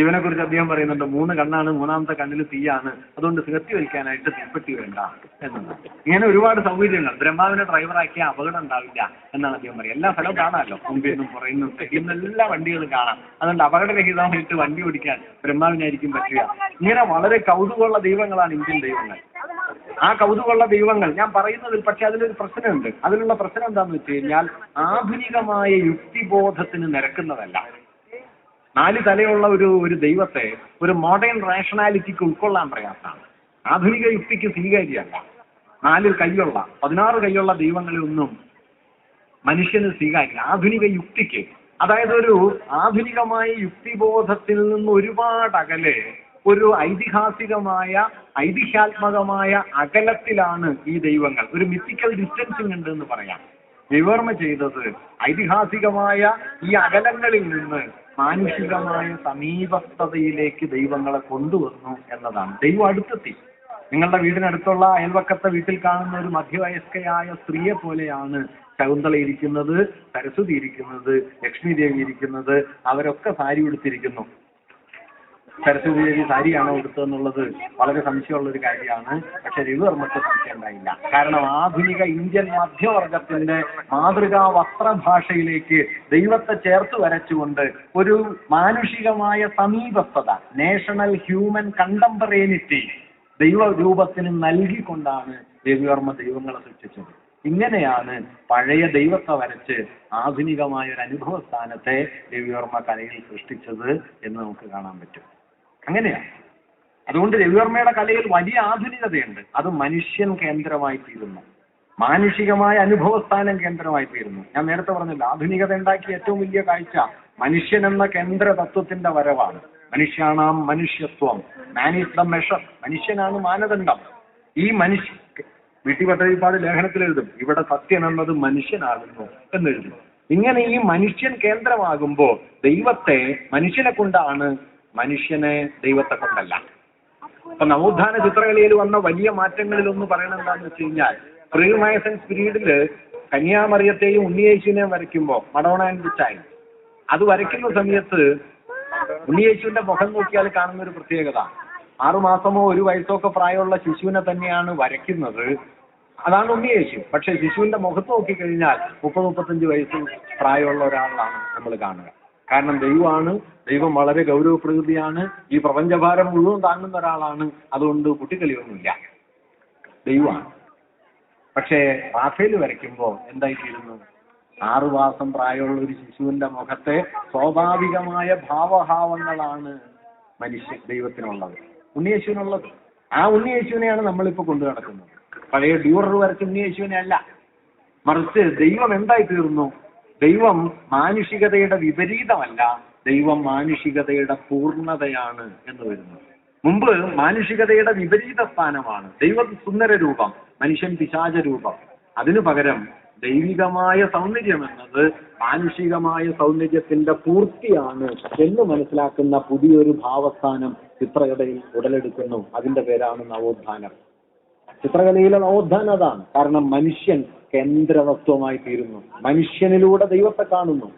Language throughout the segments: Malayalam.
ശിവനെ കുറിച്ച് അദ്ദേഹം പറയുന്നുണ്ട് മൂന്ന് കണ്ണാണ് മൂന്നാമത്തെ കണ്ണിൽ തീയാണ്. അതുകൊണ്ട് സിഹത്തി വലിക്കാനായിട്ട് തീപ്പെട്ടി വേണ്ട. എന്നാണ്. ഇങ്ങനെ ഒരുപാട് സൗകര്യങ്ങൾ. ബ്രഹ്മാവിനെ ഡ്രൈവറാക്കിയ അപകടം ഉണ്ടാവില്ല എന്നാണ് അദ്ദേഹം പറയുക എല്ലാ സ്ഥലവും കാണാമല്ലോ? പുറകിൽ നിന്നും. എല്ലാ വണ്ടികളും കാണാം. അതുകൊണ്ട് അപകടരഹിതമായിട്ട് വണ്ടി ഓടിക്കാൻ ബ്രഹ്മാവിനായിരിക്കും പറ്റുക. ഇങ്ങനെ വളരെ കൗതുകമുള്ള ദൈവങ്ങളാണ് ഇന്ത്യൻ ദൈവങ്ങൾ. ആ കൗതുകമുള്ള ദൈവങ്ങൾ ഞാൻ പറയുന്നതിൽ പക്ഷെ അതിലൊരു പ്രശ്നമുണ്ട്. അതിലുള്ള പ്രശ്നം എന്താണെന്ന് വെച്ച് കഴിഞ്ഞാൽ ആധുനികമായ യുക്തിബോധത്തിന് നിരക്കുന്നതല്ല. നാല് തലയുള്ള ഒരു ഒരു ദൈവത്തെ ഒരു മോഡേൺ റാഷണാലിറ്റിക്ക് ഉൾക്കൊള്ളാൻ പ്രയാസമാണ്. ആധുനിക യുക്തിക്ക് സ്വീകാര്യമല്ല നാല് കൈയുള്ള പതിനാറ് കൈയുള്ള ദൈവങ്ങളെ ഒന്നും മനുഷ്യന് സ്വീകാര്യ ആധുനിക യുക്തിക്ക് അതായത് ഒരു ആധുനികമായ യുക്തിബോധത്തിൽ നിന്ന് ഒരുപാട് അകലെ ഒരു ഐതിഹാസികമായ ഐതിഹ്യാത്മകമായ അകലത്തിലാണ് ഈ ദൈവങ്ങൾ. ഒരു മിത്തിക്കൽ ഡിസ്റ്റൻസിങ് ഉണ്ട് എന്ന് പറയാം. വിവർമ്മ ചെയ്തത് ഐതിഹാസികമായ ഈ അകലങ്ങളിൽ നിന്ന് മാനുഷികമായ സമീപസ്ഥതയിലേക്ക് ദൈവങ്ങളെ കൊണ്ടുവന്നു എന്നതാണ്. ദൈവം അടുത്തെത്തി. നിങ്ങളുടെ വീടിനടുത്തുള്ള അയൽവക്കത്തെ വീട്ടിൽ കാണുന്ന ഒരു മധ്യവയസ്കയായ സ്ത്രീയെ പോലെയാണ് ശകുന്തള ഇരിക്കുന്നത് സരസ്വതി ഇരിക്കുന്നത് ലക്ഷ്മി ദേവി ഇരിക്കുന്നത് അവരൊക്കെ സാരി ഉടുത്തിരിക്കുന്നു. സരസ്വതി ദേവി സാരിയാണോ ഉടുത്തതെന്നുള്ളത് വളരെ സംശയമുള്ള ഒരു കാര്യമാണ്. പക്ഷെ രവിവർമ്മക്ക് സംശയം കാരണം ആധുനിക ഇന്ത്യൻ മധ്യവർഗത്തിന്റെ മാതൃകാ വസ്ത്രഭാഷയിലേക്ക് ദൈവത്തെ ചേർത്ത് വരച്ചുകൊണ്ട് ഒരു മാനുഷികമായ സമീപസ്ഥത നാഷണൽ ഹ്യൂമൻ കണ്ടംപറേനിറ്റി ദൈവരൂപത്തിന് നൽകിക്കൊണ്ടാണ് രവിവർമ്മ ദൈവങ്ങളെ സൃഷ്ടിച്ചത്. ഇങ്ങനെയാണ് പഴയ ദൈവത്തെ വരച്ച് ആധുനികമായ ഒരു അനുഭവ സ്ഥാനത്തെ രവിവർമ്മ കലയിൽ സൃഷ്ടിച്ചത് എന്ന് നമുക്ക് കാണാൻ പറ്റും. അങ്ങനെയാണ് അതുകൊണ്ട് രവിവർമ്മയുടെ കലയിൽ വലിയ ആധുനികതയുണ്ട്. അത് മനുഷ്യൻ കേന്ദ്രമായി തീരുന്നു. മാനുഷികമായ അനുഭവസ്ഥാനം കേന്ദ്രമായി തീരുന്നു. ഞാൻ നേരത്തെ പറഞ്ഞില്ല ആധുനികത ഉണ്ടാക്കിയ ഏറ്റവും വലിയ കാഴ്ച മനുഷ്യൻ എന്ന കേന്ദ്ര തത്വത്തിന്റെ വരവാണ്. മനുഷ്യാണാം മനുഷ്യത്വം. മാൻ ഈസ് ദ മെഷർ മനുഷ്യനാണ് മാനദണ്ഡം. ഈ മനുഷ്യ വീട്ടിപ്പട്ടതിപ്പാട് ലേഖനത്തിൽ എഴുതും ഇവിടെ സത്യം എന്നത് മനുഷ്യനാകുന്നു എന്നെഴുതും ഇങ്ങനെ ഈ മനുഷ്യൻ കേന്ദ്രമാകുമ്പോൾ ദൈവത്തെ മനുഷ്യനെ കൊണ്ടാണ് മനുഷ്യനെ ദൈവത്തെ കൊണ്ടല്ല. അപ്പൊ നവോത്ഥാന ചിത്രകലയിൽ വന്ന വലിയ മാറ്റങ്ങളിൽ ഒന്ന് പറയണത് എന്താന്ന് വെച്ച് കഴിഞ്ഞാൽ പ്രീമയസൻസ് പീരീഡിൽ കന്യാമറിയത്തെയും ഉണ്ണിയേശുവിനെയും വരയ്ക്കുമ്പോ മഡോണ ആൻഡ് ദി അത് വരയ്ക്കുന്ന സമയത്ത് ഉണ്ണിയേശുവിന്റെ മുഖം നോക്കിയാൽ കാണുന്ന ഒരു പ്രത്യേകത. ആറുമാസമോ ഒരു വയസ്സോ ഒക്കെ പ്രായമുള്ള ശിശുവിനെ തന്നെയാണ് വരയ്ക്കുന്നത്. അതാണ് ഉണ്ണിയേശു. പക്ഷെ ശിശുവിന്റെ മുഖത്ത് നോക്കിക്കഴിഞ്ഞാൽ മുപ്പത് മുപ്പത്തഞ്ച് വയസ്സ് പ്രായമുള്ള ഒരാളാണ് നമ്മൾ കാണുക. കാരണം ദൈവമാണ്. ദൈവം വളരെ ഗൗരവപ്രകൃതിയാണ്. ഈ പ്രപഞ്ചഭാരം മുഴുവൻ താങ്ങുന്ന ഒരാളാണ്. അതുകൊണ്ട് കുട്ടിക്കളിയൊന്നുമില്ല ദൈവമാണ്. പക്ഷേ റാഫേൽ വരയ്ക്കുമ്പോൾ എന്തായിത്തീരുന്നു? ആറുമാസം പ്രായമുള്ള ഒരു ശിശുവിന്റെ മുഖത്തെ സ്വാഭാവികമായ ഭാവഭാവങ്ങളാണ് മനുഷ്യ ദൈവത്തിനുള്ളത്. ഉണ്ണിയേശുവിനുള്ളത്. ആ ഉണ്ണിയേശുവിനെയാണ് നമ്മളിപ്പോ കൊണ്ടു നടക്കുന്നത്. പഴയ ഡ്യൂറർ വരച്ച ഉണ്ണിയേശുവിനെ അല്ല മറിച്ച് ദൈവം എന്തായി തീർന്നു ദൈവം മാനുഷികതയുടെ വിപരീതമല്ല ദൈവം മാനുഷികതയുടെ പൂർണതയാണ് എന്ന് വരുന്നത്. മുമ്പ് മാനുഷികതയുടെ വിപരീത സ്ഥാനമാണ് ദൈവം സുന്ദര രൂപം മനുഷ്യൻ പിശാച രൂപം. അതിനു പകരം ദൈവികമായ സൗന്ദര്യം എന്നത് മാനുഷികമായ സൗന്ദര്യത്തിന്റെ പൂർത്തിയാണ് എന്ന് മനസ്സിലാക്കുന്ന പുതിയൊരു ഭാവസ്ഥാനം ചിത്രകഥയിൽ ഉടലെടുക്കുന്നു. അതിന്റെ പേരാണ് നവോത്ഥാനം. ചിത്രകലയിലെ നവോത്ഥാനം അതാണ്. കാരണം മനുഷ്യൻ കേന്ദ്രതത്വമായി തീരുന്നു. മനുഷ്യനിലൂടെ ദൈവത്തെ കാണുന്നു.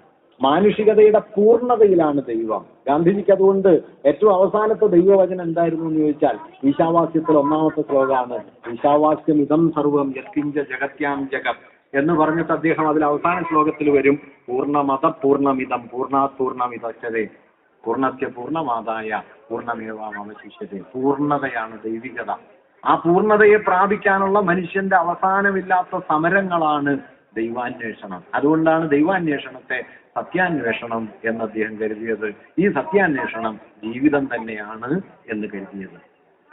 മാനുഷികതയുടെ പൂർണതയിലാണ് ദൈവം. ഗാന്ധിജിക്ക് അതുകൊണ്ട് ഏറ്റവും അവസാനത്തെ ദൈവവചനം എന്തായിരുന്നു എന്ന് ചോദിച്ചാൽ ഈശാവാസ്യത്തിൽ ഒന്നാമത്തെ ശ്ലോകമാണ് ഈശാവാസ്യം ഇതം സർവം യത്തിഞ്ച ജഗത്യാം ജഗത് എന്ന് പറഞ്ഞിട്ട് അദ്ദേഹം അതിൽ അവസാന ശ്ലോകത്തിൽ വരും പൂർണമത പൂർണമിതം പൂർണാത് പൂർണസ്യ പൂർണമാതായ പൂർണമേവാം അവശിഷ്യതേ പൂർണതയാണ് ദൈവികത. ആ പൂർണതയെ പ്രാപിക്കാനുള്ള മനുഷ്യന്റെ അവസാനമില്ലാത്ത സമരങ്ങളാണ് ദൈവാന്വേഷണം. അതുകൊണ്ടാണ് ദൈവാന്വേഷണത്തെ സത്യാന്വേഷണം എന്ന് അദ്ദേഹം കരുതിയത്. ഈ സത്യാന്വേഷണം ജീവിതം തന്നെയാണ് എന്ന് കരുതിയത്.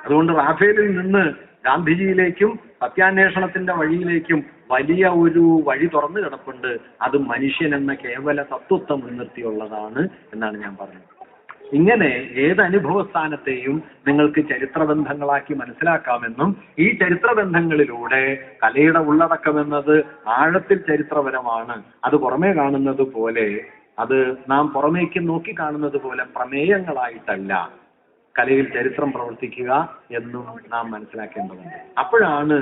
അതുകൊണ്ട് റാഫേലിൽ നിന്ന് ഗാന്ധിജിയിലേക്കും സത്യാന്വേഷണത്തിന്റെ വഴിയിലേക്കും വലിയ ഒരു വഴി തുറന്നു കിടപ്പുണ്ട്. അത് മനുഷ്യൻ എന്ന കേവല തത്വത്തെ മുൻനിർത്തിയുള്ളതാണ് എന്നാണ് ഞാൻ പറഞ്ഞത്. ഇങ്ങനെ ഏത് അനുഭവ സ്ഥാനത്തെയും നിങ്ങൾക്ക് ചരിത്രബന്ധങ്ങളാക്കി മനസ്സിലാക്കാമെന്നും ഈ ചരിത്രബന്ധങ്ങളിലൂടെ കലയുടെ ഉള്ളടക്കം എന്നത് ആഴത്തിൽ ചരിത്രപരമാണ്. അത് പുറമേ കാണുന്നത് പോലെ അത് നാം പുറമേക്ക് നോക്കി കാണുന്നത് പോലെ പ്രമേയങ്ങളായിട്ടല്ല കലയിൽ ചരിത്രം പ്രവർത്തിക്കുക എന്നും നാം മനസ്സിലാക്കേണ്ടതുണ്ട്. അപ്പോഴാണ്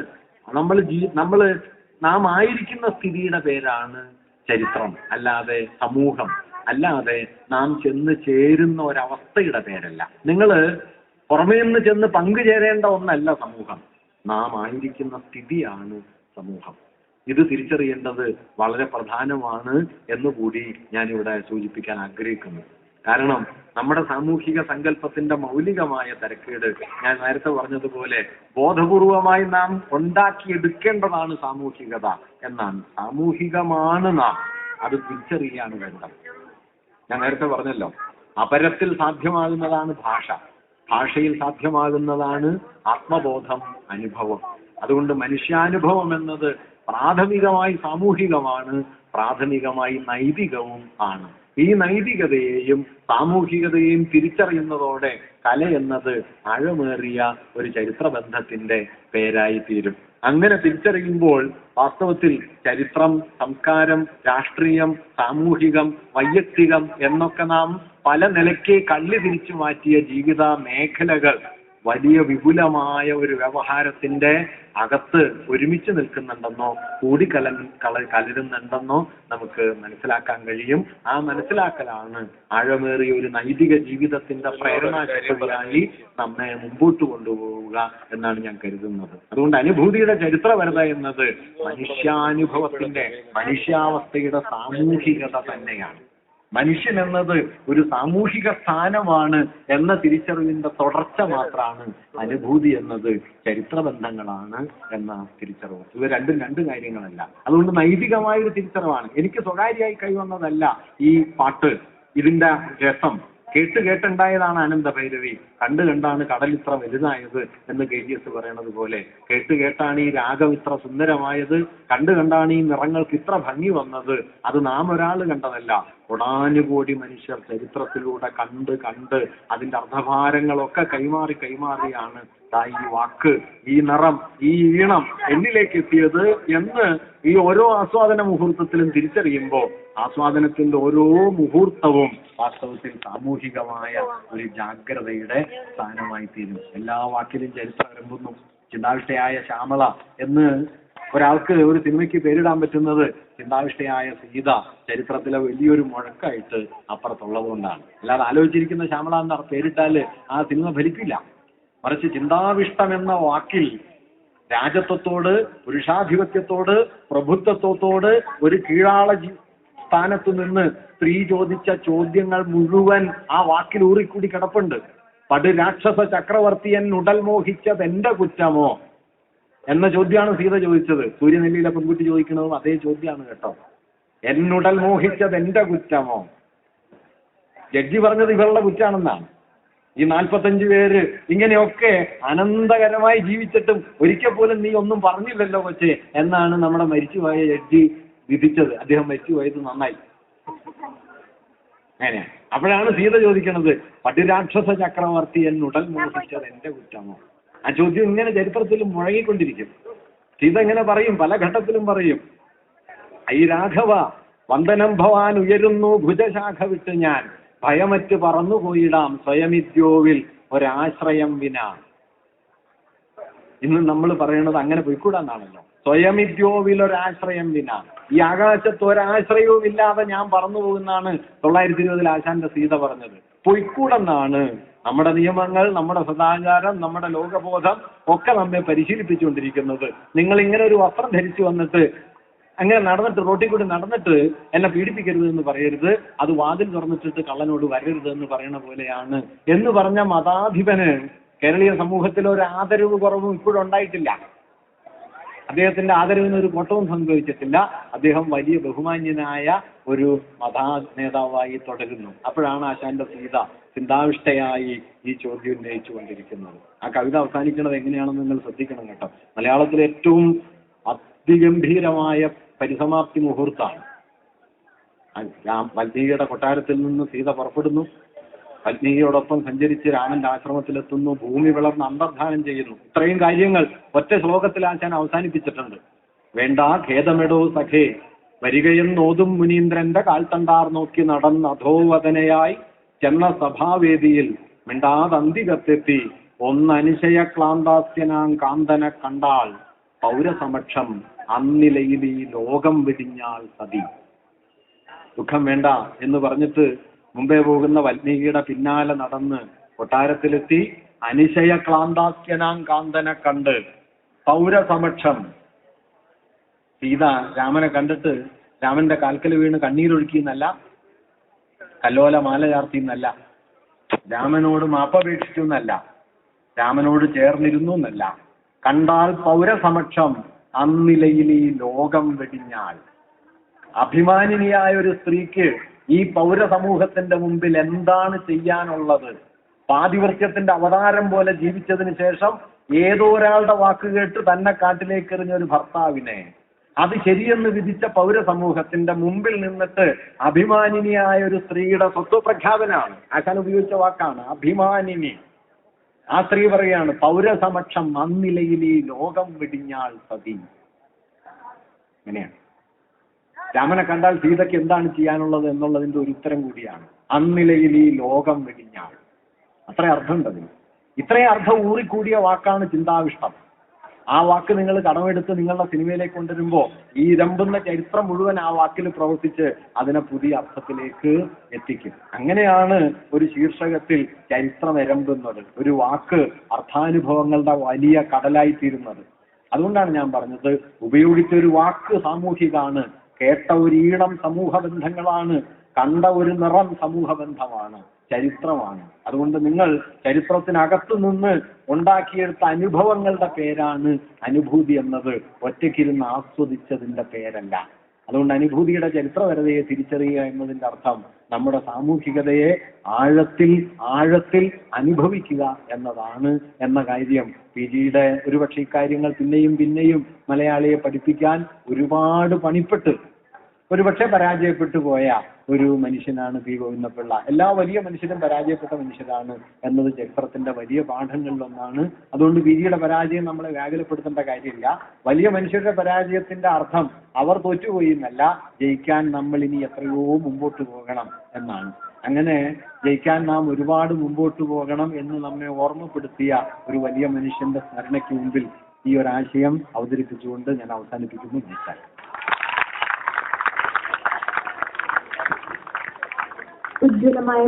നമ്മൾ ജീ നമ്മൾ നാം ആയിരിക്കുന്ന സ്ഥിതിയുടെ പേരാണ് ചരിത്രം അല്ലാതെ സമൂഹം. അല്ലാതെ നാം ചെന്ന് ചേരുന്ന ഒരവസ്ഥയുടെ പേരല്ല. നിങ്ങൾ പുറമേ നിന്ന് ചെന്ന് പങ്കുചേരേണ്ട ഒന്നല്ല സമൂഹം. നാം ആയിരിക്കുന്ന സ്ഥിതിയാണ് സമൂഹം. ഇത് തിരിച്ചറിയേണ്ടത് വളരെ പ്രധാനമാണ് എന്ന് എന്നുകൂടി ഞാനിവിടെ സൂചിപ്പിക്കാൻ ആഗ്രഹിക്കുന്നു. കാരണം നമ്മുടെ സാമൂഹിക സങ്കല്പത്തിന്റെ മൗലികമായ തരക്കേട് ഞാൻ നേരത്തെ പറഞ്ഞതുപോലെ ബോധപൂർവമായി നാം ഉണ്ടാക്കിയെടുക്കേണ്ടതാണ് സാമൂഹികത. എന്നാണ് സാമൂഹികമാണ് നാം. അത് തിരിച്ചറിയാണ് വേണ്ടത്. ഞാൻ നേരത്തെ പറഞ്ഞല്ലോ. അപരത്തിൽ സാധ്യമാകുന്നതാണ് ഭാഷ. ഭാഷയിൽ സാധ്യമാകുന്നതാണ് ആത്മബോധം അനുഭവം. അതുകൊണ്ട് മനുഷ്യാനുഭവം എന്നത് പ്രാഥമികമായി സാമൂഹികമാണ് പ്രാഥമികമായി നൈതികവും ആണ്. ഈ നൈതികതയെയും സാമൂഹികതയെയും തിരിച്ചറിയുന്നതോടെ കല എന്നത് ആഴമേറിയ ഒരു ചരിത്രബന്ധത്തിന്റെ പേരായി തീരും അങ്ങനെ തിരിച്ചറിയുമ്പോൾ വാസ്തവത്തിൽ ചരിത്രം സംസ്കാരം രാഷ്ട്രീയം സാമൂഹികം വൈയക്തികം എന്നൊക്കെ നാം പല നിലയ്ക്ക് കള്ളി തിരിച്ചു മാറ്റിയ ജീവിത മേഖലകൾ. വലിയ വിപുലമായ ഒരു വ്യവഹാരത്തിന്റെ അകത്ത് ഒരുമിച്ച് നിൽക്കുന്നുണ്ടെന്നോ കൂടിക്കല കള കലരുന്നുണ്ടെന്നോ നമുക്ക് മനസ്സിലാക്കാൻ കഴിയും. ആ മനസ്സിലാക്കലാണ് ആഴമേറിയ ഒരു നൈതിക ജീവിതത്തിന്റെ പ്രേരണാശക്തിയായി നമ്മെ മുമ്പോട്ട് കൊണ്ടുപോവുക എന്നാണ് ഞാൻ കരുതുന്നത്. അതുകൊണ്ട് അനുഭൂതിയുടെ ചരിത്രപരത എന്നത്? മനുഷ്യാനുഭവത്തിന്റെ മനുഷ്യാവസ്ഥയുടെ സാമൂഹികത തന്നെയാണ്. മനുഷ്യൻ എന്നത് ഒരു സാമൂഹിക സ്ഥാനമാണ് എന്ന തിരിച്ചറിവിന്റെ തുടർച്ച മാത്രമാണ് അനുഭൂതി എന്നത് ചരിത്രബന്ധങ്ങളാണ് എന്ന തിരിച്ചറിവ്. ഇവ രണ്ടും രണ്ട് കാര്യങ്ങളല്ല. അതുകൊണ്ട് നൈതികമായ ഒരു തിരിച്ചറിവാണ്. എനിക്ക് സ്വകാര്യമായി കൈവന്നതല്ല ഈ പാട്ട് ഇതിന്റെ രസം. കേട്ട് കേട്ടുണ്ടായതാണ് ആനന്ദ ഭൈരവി. കണ്ടു കണ്ടാണ് കടൽ ഇത്ര വലുതായത് എന്ന് കെ ജി എസ് പറയണത് പോലെ. കേട്ട് കേട്ടാണ് ഈ രാഗം ഇത്ര സുന്ദരമായത്. കണ്ടു കണ്ടാണ് ഈ നിറങ്ങൾക്ക് ഇത്ര ഭംഗി വന്നത്. അത് നാം ഒരാൾ കണ്ടതല്ല. കൊടാനുകോടി മനുഷ്യർ ചരിത്രത്തിലൂടെ കണ്ട് കണ്ട് അതിന്റെ അർദ്ധഭാരങ്ങളൊക്കെ കൈമാറി കൈമാറിയാണ് ഈ വാക്ക് ഈ നിറം ഈ ഈണം എന്നിലേക്ക് എത്തിയത് എന്ന് ഈ ഓരോ ആസ്വാദന മുഹൂർത്തത്തിലും തിരിച്ചറിയുമ്പോൾ ആസ്വാദനത്തിന്റെ ഓരോ മുഹൂർത്തവും വാസ്തവത്തിൽ സാമൂഹികമായ ഒരു ജാഗ്രതയുടെ സ്ഥാനമായി തീരും എല്ലാ വാക്കിലും ചരിത്രം ആരംഭിക്കുന്നു ചിന്താവിഷ്ടയായ ശ്യാമള എന്ന് ഒരാൾക്ക് ഒരു സിനിമയ്ക്ക് പേരിടാൻ പറ്റുന്നത് ചിന്താവിഷ്ടയായ സീത ചരിത്രത്തിലെ വലിയൊരു മുഴക്കായിട്ട് അപ്പുറത്തുള്ളതുകൊണ്ടാണ്. അല്ലാതെ ആലോചിച്ചിരിക്കുന്ന ശ്യാമള എന്ന പേരിട്ടാൽ ആ സിനിമ ഫലിക്കില്ല. മറിച്ച് ചിന്താവിഷ്ടം എന്ന വാക്കിൽ രാജത്വത്തോട് പുരുഷാധിപത്യത്തോട് പ്രഭുത്വത്തോട് ഒരു കീഴാള സ്ഥാനത്തു നിന്ന് സ്ത്രീ ചോദിച്ച ചോദ്യങ്ങൾ മുഴുവൻ ആ വാക്കിൽ ഊറിക്കൂടി കിടപ്പുണ്ട്. പട് രാക്ഷസ ചക്രവർത്തിയൻ ഉടൽ മോഹിച്ചത് എന്റെ കുറ്റമോ? എന്ന ചോദ്യമാണ് സീത ചോദിച്ചത്. സൂര്യനെല്ലിയിലെ പെൺകുട്ടി ചോദിക്കുന്നതും അതേ ചോദ്യമാണ് കേട്ടോ. എന്നുടൽ മോഹിച്ചത് എന്റെ കുറ്റമോ? ജഡ്ജി പറഞ്ഞത് ഇവരുടെ കുറ്റാണെന്നാണ്. ഈ നാൽപ്പത്തഞ്ച് പേര് ഇങ്ങനെയൊക്കെ അനന്തകരമായി ജീവിച്ചിട്ടും ഒരിക്കൽ പോലും നീ ഒന്നും പറഞ്ഞില്ലല്ലോ കൊച്ചെ എന്നാണ് നമ്മുടെ മരിച്ചുപോയ ജഡ്ജി വിധിച്ചത്. അദ്ദേഹം മരിച്ചുപോയത് നന്നായി. അങ്ങനെ. അപ്പോഴാണ് സീത ചോദിക്കുന്നത് പടുരാക്ഷസ ചക്രവർത്തി എന്നുടൽ മോഹിച്ചത് എന്റെ കുറ്റമോ? ആ ചോദ്യം ഇങ്ങനെ ചരിത്രത്തിൽ മുഴങ്ങിക്കൊണ്ടിരിക്കും. സീത ഇങ്ങനെ പറയും? പല ഘട്ടത്തിലും പറയും. ഐ രാഘവ വന്ദനം ഭവാൻ ഉയരുന്നു ഭുജശാഖ വിട്ട് ഞാൻ. ഭയമറ്റ് പറന്നു പോയിടാം സ്വയമിദ്യോവിൽ ഒരാശ്രയം വിന. ഇന്ന് നമ്മൾ പറയുന്നത് അങ്ങനെ പോയിക്കൂടാന്നാണല്ലോ. സ്വയമിദ്യോവിൽ ഒരാശ്രയം വിന. ഈ ആകാശത്ത് ഒരാശ്രയവും ഇല്ലാതെ ഞാൻ പറന്നു പോകുന്നതാണ് തൊള്ളായിരത്തി ഇരുപതിൽ ആശാന്റെ സീത പറഞ്ഞത്. പൊയ്ക്കൂടെന്നാണ് നമ്മുടെ നിയമങ്ങൾ നമ്മുടെ സദാചാരം നമ്മുടെ ലോകബോധം ഒക്കെ നമ്മെ പരിശീലിപ്പിച്ചുകൊണ്ടിരിക്കുന്നത്. നിങ്ങൾ ഇങ്ങനെ ഒരു വസ്ത്രം ധരിച്ചു വന്നിട്ട് അങ്ങനെ നടന്നിട്ട് റോട്ടിൽ കൂടി നടന്നിട്ട് എന്നെ പീഡിപ്പിക്കരുത് എന്ന് പറയരുത്. അത് വാതിൽ തുറന്നിട്ടിട്ട് കള്ളനോട് വരരുത് എന്ന് പറയണ പോലെയാണ്. എന്ന് പറഞ്ഞ മതാധിപന് കേരളീയ സമൂഹത്തിൽ ഒരു ആദരവ് കുറവും ഇപ്പോഴും ഉണ്ടായിട്ടില്ല. അദ്ദേഹത്തിന്റെ ആദരവിന് ഒരു കോട്ടവും സംഭവിച്ചിട്ടില്ല. അദ്ദേഹം വലിയ ബഹുമാന്യനായ ഒരു മതാ നേതാവായി തുടരുന്നു. അപ്പോഴാണ് ആശാന്റെ സീത ചിന്താവിഷ്ടയായി ഈ ചോദ്യം ഉന്നയിച്ചു കൊണ്ടിരിക്കുന്നത് ആ കവിത അവസാനിക്കുന്നത് എങ്ങനെയാണെന്ന് നിങ്ങൾ ശ്രദ്ധിക്കണം കേട്ടോ. മലയാളത്തിലെ ഏറ്റവും അതിഗംഭീരമായ പരിസമാപ്തി മുഹൂർത്താണ് വൽമീകിയുടെ കൊട്ടാരത്തിൽ നിന്ന് സീത പുറപ്പെടുന്നു. വൽമീകിയോടൊപ്പം സഞ്ചരിച്ച് രാമന്റെ ആശ്രമത്തിലെത്തുന്നു. ഭൂമി വിളർന്ന് അന്തർധാനം ചെയ്യുന്നു. ഇത്രയും കാര്യങ്ങൾ ഒറ്റ ശ്ലോകത്തിൽ ആശാൻ അവസാനിപ്പിച്ചിട്ടുണ്ട്. വേണ്ട ഖേദമെടോ സഖേ. വരികയെന്നോതും മുനീന്ദ്രന്റെ കാൽത്തണ്ടാർ നോക്കി നടന്ന അധോവദനയായി ചെന്ന സഭാവേദിയിൽ മിണ്ടാതന്തികത്തെത്തി ഒന്നനുശയ ക്ലാന്താസ്യനാം കാന്തന കണ്ടാൽ പൗരസമക്ഷം അന്നിലയിൽ ഈ ലോകം വെടിഞ്ഞാൾ സതി. ദുഃഖം വേണ്ട എന്ന് പറഞ്ഞിട്ട് മുമ്പേ പോകുന്ന വൽമീകിയുടെ പിന്നാലെ നടന്ന് കൊട്ടാരത്തിലെത്തി അനിശയ ക്ലാന്താസ്യനാം കാന്തനെ കണ്ട് പൗരസമക്ഷം. സീത രാമനെ കണ്ടിട്ട് രാമന്റെ കാൽക്കൽ വീണ് കണ്ണീരൊഴുക്കി എന്നല്ല കല്ലോല മാല ചാർത്തി എന്നല്ല രാമനോട് മാപ്പപേക്ഷിച്ചു എന്നല്ല രാമനോട് ചേർന്നിരുന്നു എന്നല്ല. കണ്ടാൽ പൗരസമക്ഷം അന്നിലയിൽ ഈ ലോകം വെടിഞ്ഞാൽ. അഭിമാനിനിയായ ഒരു സ്ത്രീക്ക് ഈ പൗര സമൂഹത്തിന്റെ മുമ്പിൽ എന്താണ് ചെയ്യാനുള്ളത്? പാതിവൃത്യത്തിന്റെ അവതാരം പോലെ ജീവിച്ചതിന് ശേഷം ഏതോ ഒരാളുടെ വാക്ക് കേട്ട് തന്നെ കാട്ടിലേക്ക് എറിഞ്ഞ ഒരു ഭർത്താവിനെ. അത് ശരിയെന്ന് വിധിച്ച പൗരസമൂഹത്തിന്റെ മുമ്പിൽ നിന്നിട്ട് അഭിമാനിനിയായ ഒരു സ്ത്രീയുടെ സ്വത്വപ്രഖ്യാപനാണ്. ആശാൻ ഉപയോഗിച്ച വാക്കാണ് അഭിമാനിനി. ആ സ്ത്രീ പറയാണ് പൗരസമക്ഷം അന്നിലയിൽ ഈ ലോകം വെടിഞ്ഞാൾ സതി. ഇങ്ങനെയാണ്. രാമനെ കണ്ടാൽ സീതയ്ക്ക് എന്താണ് ചെയ്യാനുള്ളത് എന്നുള്ളതിന്റെ ഒരു ഉത്തരം കൂടിയാണ്. അന്നിലയിൽ ഈ ലോകം വെടിഞ്ഞാൾ. അത്ര അർത്ഥമുണ്ട് അതിന്. ഇത്രയും അർത്ഥം ഊറിക്കൂടിയ വാക്കാണ് ചിന്താവിഷ്ടം. ആ വാക്ക് നിങ്ങൾ കടമെടുത്ത് നിങ്ങളുടെ സിനിമയിലേക്ക് കൊണ്ടുവരുമ്പോൾ ഈ രമ്പുന്ന ചരിത്രം മുഴുവൻ ആ വാക്കിൽ പ്രവർത്തിച്ച് അതിനെ പുതിയ അർത്ഥത്തിലേക്ക് എത്തിക്കും. അങ്ങനെയാണ് ഒരു ശീർഷകത്തിൽ ചരിത്രം എരമ്പുന്നത് ഒരു വാക്ക് അർത്ഥാനുഭവങ്ങളുടെ വലിയ കടലായി തീരുന്നത് അതുകൊണ്ടാണ് ഞാൻ പറഞ്ഞത് ഉപയോഗിച്ച ഒരു വാക്ക് സാമൂഹികാണ് കേട്ട ഒരു ഈണം സമൂഹ ബന്ധങ്ങളാണ് കണ്ട ഒരു നിറം സമൂഹ ബന്ധമാണ് ചരിത്രമാണ്. അതുകൊണ്ട് നിങ്ങൾ ചരിത്രത്തിനകത്തു നിന്ന് ഉണ്ടാക്കിയെടുത്ത അനുഭവങ്ങളുടെ പേരാണ് അനുഭൂതി എന്നത്. ഒറ്റയ്ക്കിരുന്ന് ആസ്വദിച്ചതിന്റെ പേരല്ല. അതുകൊണ്ട് അനുഭൂതിയുടെ ചരിത്രപരതയെ തിരിച്ചറിയുക എന്നതിന്റെ അർത്ഥം നമ്മുടെ സാമൂഹികതയെ ആഴത്തിൽ ആഴത്തിൽ അനുഭവിക്കുക എന്നതാണ് എന്ന കാര്യം. പി ജിയുടെ ഒരുപക്ഷെ ഇക്കാര്യങ്ങൾ പിന്നെയും പിന്നെയും മലയാളിയെ പഠിപ്പിക്കാൻ ഒരുപാട് പണിപ്പെട്ട് ഒരുപക്ഷെ പരാജയപ്പെട്ടു പോയ ഒരു മനുഷ്യനാണ് പി ഗോവിന്ദപിള്ള. എല്ലാ വലിയ മനുഷ്യരും പരാജയപ്പെട്ട മനുഷ്യരാണ് എന്നത് ചരിത്രത്തിന്റെ വലിയ പാഠങ്ങളിലൊന്നാണ്. അതുകൊണ്ട് പി പരാജയം നമ്മളെ വ്യാകുലപ്പെടുത്തേണ്ട കാര്യമില്ല. വലിയ മനുഷ്യരുടെ പരാജയത്തിന്റെ അർത്ഥം അവർ തോറ്റുപോയി എന്നല്ല. ജയിക്കാൻ നമ്മൾ ഇനി എത്രയോ മുമ്പോട്ട് പോകണം എന്നാണ്. അങ്ങനെ ജയിക്കാൻ നാം ഒരുപാട് മുമ്പോട്ട് പോകണം എന്ന് നമ്മെ ഓർമ്മപ്പെടുത്തിയ ഒരു വലിയ മനുഷ്യന്റെ സ്മരണയ്ക്ക് മുമ്പിൽ ഈ ഒരു ആശയം അവതരിപ്പിച്ചുകൊണ്ട് ഞാൻ അവസാനിപ്പിക്കുന്നു. നമസ്കാരം. ഉജ്ജ്വലമായ